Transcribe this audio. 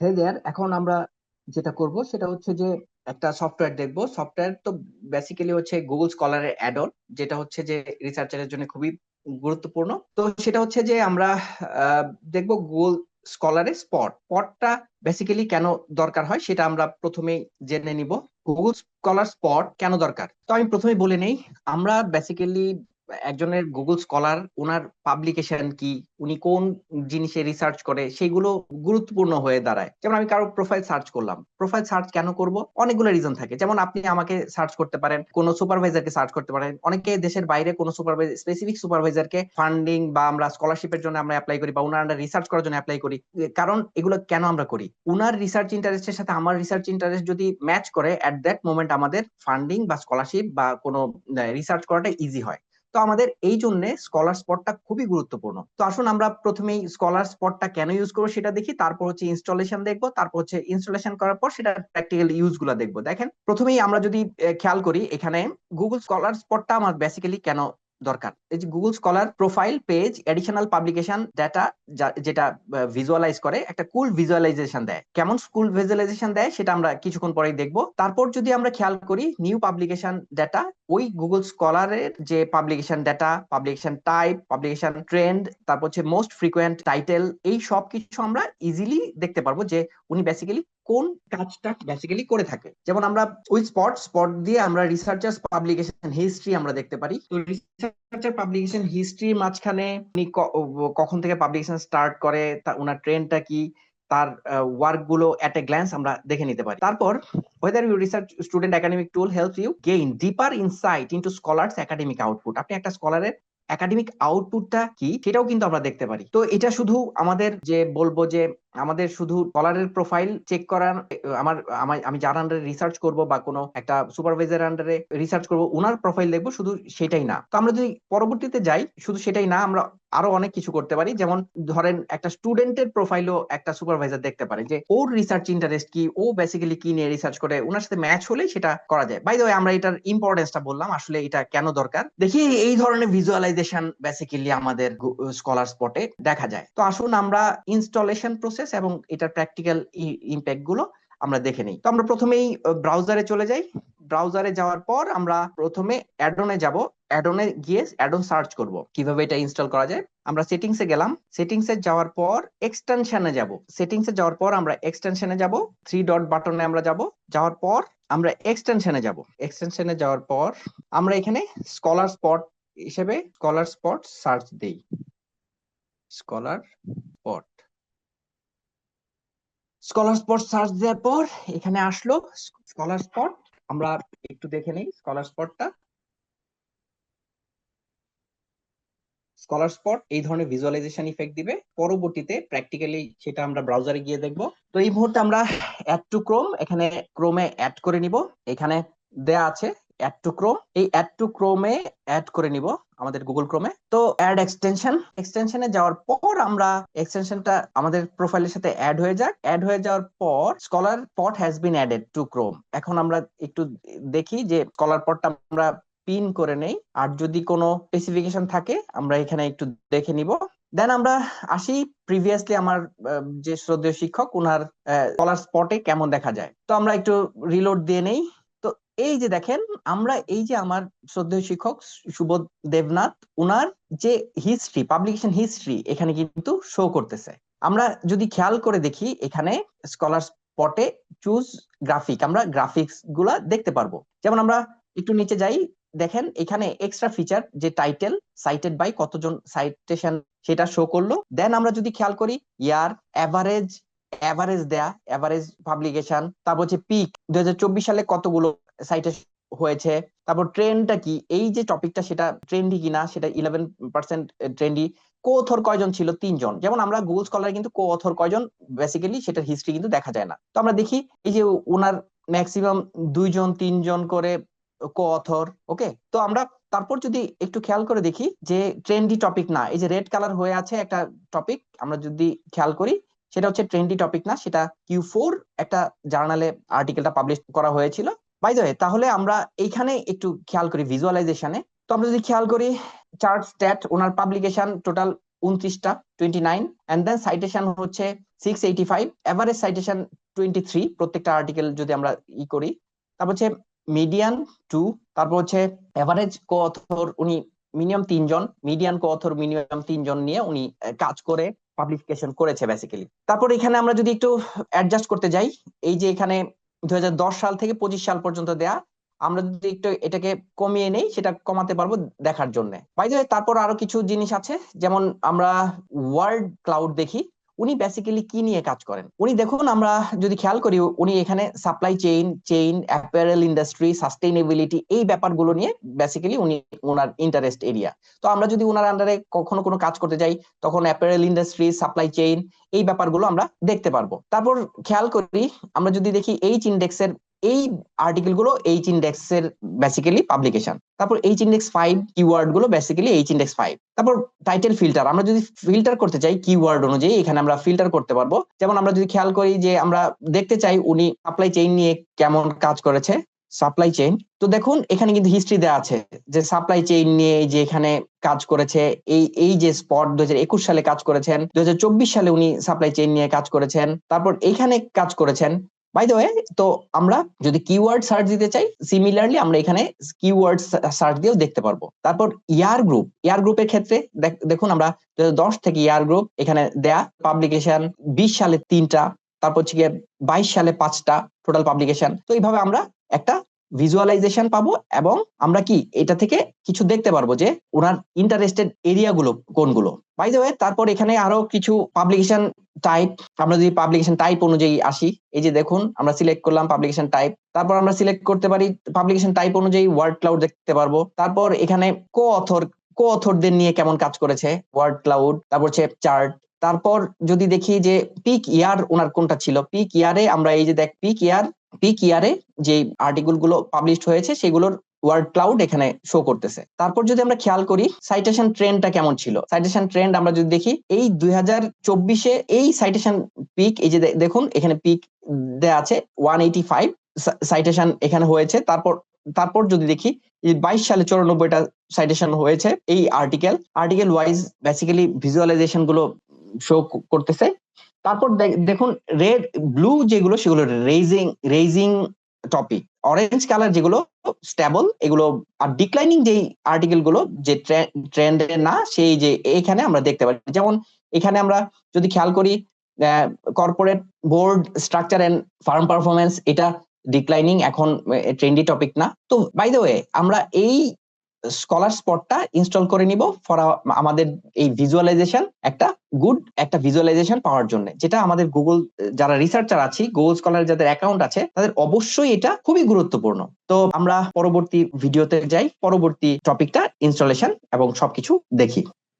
হে দেয়ার এখন আমরা যেটা করব সেটা হচ্ছে যে একটা সফটওয়্যার দেখব। সফটওয়্যার তো বেসিক্যালি হচ্ছে গুগল স্কলারের অ্যাড অন যেটা হচ্ছে যে রিসার্চারের জন্য খুবই গুরুত্বপূর্ণ। তো সেটা হচ্ছে যে আমরা দেখব গুগল স্কলারে স্পট স্পটটা বেসিক্যালি কেন দরকার হয় সেটা আমরা প্রথমেই জেনে নিব। গুগল স্কলার স্পট কেন দরকার? তো আমি প্রথমে বলে নেই, আমরা বেসিক্যালি একজনের গুগল স্কলার ওনার পাবলিকেশন কি, উনি কোন জিনিসে রিসার্চ করে, সেগুলো গুরুত্বপূর্ণ হয়ে দাঁড়ায়। যেমন আমি কারও প্রোফাইল সার্চ করলাম। প্রোফাইল সার্চ কেন করব? অনেকগুলো রিজন থাকে। যেমন আপনি আমাকে সার্চ করতে পারেন, কোন সুপারভাইজারকে সার্চ করতে পারেন। অনেকে দেশের বাইরে কোন সুপারভাইজার স্পেসিফিক সুপারভাইজারকে ফান্ডিং বা আমরা স্কলারশিপের জন্য আমরা অ্যাপ্লাই করি বা ওনার আন্ডার রিসার্চ করার জন্য অ্যাপ্লাই করি। কারণ এগুলো কেন আমরা করি? ওনার রিসার্চ ইন্টারেস্টের সাথে আমার রিসার্চ ইন্টারেস্ট যদি ম্যাচ করে অ্যাট দ্যাট মোমেন্ট আমাদের ফান্ডিং বা স্কলারশিপ বা কোনো রিসার্চ করাটা ইজি হয়। তো আমাদের এই জন্য স্কলার স্পটটা খুবই গুরুত্বপূর্ণ। তো আসুন আমরা প্রথমেই স্কলার স্পটটা কেন ইউজ করব সেটা দেখি, তারপর হচ্ছে ইনস্টলেশন দেখব, তারপর হচ্ছে ইনস্টলেশন করার পর সেটা প্র্যাকটিক্যাল ইউজগুলো দেখব। দেখেন, প্রথমেই আমরা যদি খেয়াল করি, এখানে গুগল স্কলার স্পটটা আমার বেসিক্যালি কেন দরকার। এই যে Google scholar profile page additional publication data যেটা ভিজুয়ালাইজ করে, একটা কুল ভিজুয়ালাইজেশন দেয়। কেমন স্কুল ভিজুয়ালাইজেশন দেয় সেটা আমরা কিছুক্ষণ পরেই দেখব। তারপর যদি আমরা খেয়াল করি নিউ পাবলিকেশন ডেটা ওই গুগল স্কলারের যে publication data publication type publication trend তারপর হচ্ছে মোস্ট ফ্রিকোয়েন্ট টাইটেল এই সব কিছু আমরা ইজিলি দেখতে পারব যে, উনি বেসিক্যালি কোন কাজটা বেসিক্যালি করে থাকে। যেমন আমরা ওই স্পট স্পট দিয়ে আমরা রিসার্চার্স পাবলিকেশন হিস্ট্রি আমরা দেখতে পারি। তো রিসার্চার পাবলিকেশন হিস্ট্রির মাঝখানে উনি কখন থেকে পাবলিকেশন স্টার্ট করে, তা ওনার ট্রেন্ডটা কি, তার ওয়ার্কগুলো এট এ গ্ল্যান্স আমরা দেখে নিতে পারি। তারপর, whether your research student academic tool helps you gain deeper insight into scholars academic output আপনি একটা স্কলারের একাডেমিক আউটপুটটা কি, সেটাও কিন্তু আমরা দেখতে পারি। তো এটা শুধু আমাদের যে বলব যে আমাদের শুধু স্কলারের প্রোফাইল চেক করার, আমার আমি যার আন্ডারে রিসার্চ করব বা কোনো একটা সুপারভাইজার আন্ডারে রিসার্চ করব ওনার প্রোফাইল দেখব, শুধু সেটাই না। তো আমরা যদি পরবর্তীতে যাই, শুধু সেটাই না, আমরা আরও অনেক কিছু করতে পারি। যেমন ধরেন একটা স্টুডেন্টের প্রোফাইলও একটা সুপারভাইজার দেখতে পারে যে, ওর রিসার্চ ইন্টারেস্ট কি, ও বেসিক্যালি কি নিয়ে রিসার্চ করে ওনার সাথে ম্যাচ হলে সেটা করা যায়। বাই দ্য আমরা এটার ইম্পর্টেন্সটা বললাম, আসলে এটা কেন দরকার? দেখি, এই ধরনের ভিজুয়ালাইজেশন বেসিক্যালি আমাদের স্কলার স্পটে দেখা যায়। তো আসুন আমরা ইনস্টলেশন প্রসেস এবং এটার প্র্যাকটিক্যাল ইম্প্যাক্টগুলো আমরা দেখে নিই। তো আমরা প্রথমেই ব্রাউজারে চলে যাই। ব্রাউজারে যাওয়ার পর আমরা প্রথমে অ্যাডনে যাব। অ্যাডনে গিয়ে অ্যাডন সার্চ করব। কীভাবে এটা ইনস্টল করা যায়? আমরা সেটিংসে গেলাম। সেটিংসে যাওয়ার পর এক্সটেনশনে যাব। সেটিংসে যাওয়ার পর আমরা এক্সটেনশনে যাব। থ্রি ডট বাটনে আমরা যাব। যাওয়ার পর আমরা এক্সটেনশনে যাব। এক্সটেনশনে যাওয়ার পর আমরা এখানে স্কলার স্পট হিসেবে স্কলার স্পট সার্চ দেই। Scholar spot scholar spot search দেওয়ার পর এখানে আসলো স্কলার স্পট আমরা একটু দেখে নেই স্কলার স্পটটা স্কলার স্পট এই ধরনের ভিজুয়ালাইজেশন ইফেক্ট দিবে। পরবর্তীতে প্র্যাকটিক্যালি সেটা আমরা ব্রাউজারে গিয়ে দেখব। তো এই মুহূর্তে আমরা অ্যাড টু ক্রোম এখানে ক্রোমে অ্যাড করে নিব। এখানে দেয়া আছে অ্যাড টু ক্রোম এই অ্যাড টু ক্রোমে অ্যাড করে নিব আমাদের গুগল ক্রোমে তো অ্যাড এক্সটেনশন এক্সটেনশনে যাওয়ার পর আমরা এক্সটেনশনটা আমাদের প্রোফাইলের সাথে অ্যাড হয়ে যাক। অ্যাড হয়ে যাওয়ার পর scholar spot has been added to Chrome এখন আমরা একটু দেখি যে স্কলার পটটা আমরা পিন করে নেই। আর যদি কোনো স্পেসিফিকেশন থাকে, আমরা এখানে একটু দেখে নিব। দেন আমরা আসি প্রিভিয়াসলি আমার যে শ্রদ্ধেয় শিক্ষক ওনার স্কলার স্পটে কেমন দেখা যায়। তো আমরা একটু রিলোড দিয়ে নেই। এই যে দেখেন, আমরা এই যে আমার শ্রদ্ধেয় শিক্ষক সুবোধ দেবনাথ, উনার যে হিস্ট্রি পাবলিকেশন হিস্ট্রি এখানে কিন্তু শো করতেছে। আমরা যদি খেয়াল করে দেখি, এখানে স্কলার স্পটে চুজ গ্রাফিক আমরা গ্রাফিক্সগুলা দেখতে পারব। যেমন আমরা একটু নিচে যাই, দেখেন এখানে এক্সট্রা ফিচার যে টাইটেল সাইটেড বাই কতজন সাইটেশন সেটা শো করল। দেন আমরা যদি খেয়াল করি ইয়ার অ্যাভারেজ অ্যাভারেজ দেয়া অ্যাভারেজ পাবলিকেশন তারপর হচ্ছে পিক দুই হাজার চব্বিশ সালে কতগুলো সাইটে হয়েছে। তারপর ট্রেন্ডটা কি? এই যে টপিকটা সেটা ট্রেন্ডি কিনা, সেটা ইলেভেন পার্সেন্ট ট্রেন্ডি কো অথর কয়জন ছিল? তিনজন। যেমন আমরা গুগল স্কলারে কিন্তু কো অথর কয়জন? বেসিক্যালি সেটার হিস্ট্রি কিন্তু দেখা যায় না। তো আমরা দেখি, এই যে ওনার ম্যাক্সিমাম দুইজন, তিনজন করে কো অথর ওকে তো আমরা তারপর যদি একটু খেয়াল করে দেখি যে ট্রেন্ডি টপিক না, এই যে রেড কালার হয়ে আছে একটা টপিক আমরা যদি খেয়াল করি, সেটা হচ্ছে ট্রেন্ডি টপিক না, সেটা কিউ ফোর একটা জার্নালে আর্টিকেলটা পাবলিশ করা হয়েছিল। বাই দ্য তাহলে আমরা এইখানে একটু খেয়াল করি ভিজুয়ালাইজেশনে তো আমরা যদি খেয়াল করি চার্ট স্ট্যাট ওনার পাবলিকেশন টোটাল উনত্রিশটা twenty nine and then citation হচ্ছে six eighty five average citation twenty three প্রত্যেকটা আর্টিকেল যদি আমরা ই করি। তারপর হচ্ছে মিডিয়ান টু তারপর হচ্ছে এভারেজ কো অথর উনি মিনিমাম তিনজন মিডিয়ান কো অথর মিনিমাম তিনজন নিয়ে উনি কাজ করে পাবলিকেশন করেছে বেসিক্যালি তারপর এখানে আমরা যদি একটু অ্যাডজাস্ট করতে যাই, এই যে এখানে দুই হাজার দশ সাল থেকে পঁচিশ সাল পর্যন্ত দেয়া। আমরা যদি একটু এটাকে কমিয়ে নেই, সেটা কমাতে পারব দেখার জন্য। তারপর আরও কিছু জিনিস আছে। যেমন আমরা ওয়ার্ল্ড ক্লাউড দেখি। উনি বেসিক্যালি কি নিয়ে কাজ করেন? উনি দেখুন, আমরা যদি খেয়াল করি, উনি এখানে supply chain chain apparel industry sustainability এই ব্যাপারগুলো নিয়ে বেসিক্যালি উনি ওনার ইন্টারেস্ট এরিয়া তো আমরা যদি ওনার আন্ডারে কখনো কোনো কাজ করতে যাই, তখন অ্যাপারেল ইন্ডাস্ট্রি সাপ্লাই চেইন এই ব্যাপারগুলো আমরা দেখতে পারব। তারপর খেয়াল করি, আমরা যদি দেখি এইচ ইন্ডেক্সের এই আর্টিকেলগুলো এইচ ইন্ডেক্স এর বেসিক্যালি পাবলিকেশন তারপর এইচ ইন্ডেক্স ফাইভ কিওয়ার্ডগুলো বেসিক্যালি এইচ ইন্ডেক্স ফাইভ তারপর টাইটেল ফিল্টার আমরা যদি ফিল্টার করতে চাই কিওয়ার্ড অনুযায়ী, এখানে আমরা ফিল্টার করতে পারব। যেমন আমরা যদি খেয়াল করি যে আমরা দেখতে চাই উনি সাপ্লাই চেইন নিয়ে কেমন কাজ করেছে সাপ্লাই চেইন তো দেখুন, এখানে কিন্তু হিস্ট্রি দেওয়া আছে যে সাপ্লাই চেইন নিয়ে যে এখানে কাজ করেছে, এই এই যে স্পট হাজার একুশ সালে কাজ করেছেন দু হাজার চব্বিশ সালে উনি সাপ্লাই চেইন নিয়ে কাজ করেছেন, তারপর এখানে কাজ করেছেন। বাই দ্য তো আমরা যদি কিওয়ার্ড সার্চ দিতে চাই সিমিলারলি আমরা এখানে কিওয়ার্ড সার্চ দিয়েও দেখতে পারব। তারপর ইয়ার গ্রুপ ইয়ার গ্রুপের ক্ষেত্রে দেখ- দেখুন আমরা দশ থেকে ইয়ার গ্রুপ এখানে দেয়া পাবলিকেশন বিশ সালে তিনটা, তারপর হচ্ছে গিয়ে বাইশ সালে পাঁচটা টোটাল পাবলিকেশন তো এইভাবে আমরা একটা ভিজুয়ালাইজেশন পাবো এবং আমরা কি এটা থেকে কিছু দেখতে পারব যে ওনার ইন্টারেস্টেড এরিয়াগুলো কোনগুলো। বাই তারপর এখানে আরও কিছু পাবলিকেশন টাইপ আমরা যদি পাবলিকেশন টাইপ অনুযায়ী আসি, এই যে দেখুন, আমরা সিলেক্ট করলাম পাবলিকেশন টাইপ তারপর আমরা সিলেক্ট করতে পারি পাবলিকেশন টাইপ অনুযায়ী ওয়ার্ড ক্লাউড দেখতে পারব, তারপর এখানে কো অথর কো অথরদের নিয়ে কেমন কাজ করেছে ওয়ার্ড ক্লাউড তারপর হচ্ছে চার্ট তারপর যদি দেখি যে পিক ইয়ার ওনার কোনটা ছিল পিক ইয়ারে আমরা এই যে দেখ পিক ইয়ার পিক ইয়ারে যে আর্টিকেলগুলো পাবলিশ হয়েছে, সেগুলোর ওয়ার্ড ক্লাউড এখানে শো করতেছে। তারপর যদি আমরা খেয়াল করি সাইটেশন ট্রেন্ডটা কেমন ছিল? সাইটেশন ট্রেন্ড আমরা যদি দেখি, এই দুই হাজার চব্বিশে এই সাইটেশন পিক এই যে দেখুন, এখানে পিক দেয়া আছে ওয়ান এইটি ফাইভ সাইটেশন এখানে হয়েছে। তারপর তারপর যদি দেখি বাইশ সালে চৌরানব্বইটা সাইটেশন হয়েছে এই আর্টিকেল আর্টিকেল ওয়াইজ বেসিক্যালি ভিজুয়ালাইজেশনগুলো শো করতেছে। তারপর দেখুন রেড ব্লু যেগুলো, সেগুলো rising rising topic orange colour যেগুলো স্টেবল এগুলো আর ডিক্লাইনিং যেই আর্টিকেলগুলো, যে ট্রেন্ডে না, সেই যে এখানে আমরা দেখতে পারি যেমন এখানে আমরা যদি খেয়াল করি corporate board structure and firm performance এটা ডিক্লাইনিং এখন ট্রেন্ডি টপিক না। তো বাই দ্য ওয়ে আমরা এই স্কলার স্পটটা ইনস্টল করে নিব ফর আমাদের এই ভিজুয়ালাইজেশন একটা গুড একটা ভিজুয়ালাইজেশন পাওয়ার জন্য। যেটা আমাদের গুগল যারা রিসার্চার আছি গুগল স্কলার যাদের অ্যাকাউন্ট আছে, তাদের অবশ্যই এটা খুবই গুরুত্বপূর্ণ। তো আমরা পরবর্তী ভিডিওতে যাই, পরবর্তী টপিকটা ইনস্টলেশন এবং সবকিছু দেখি।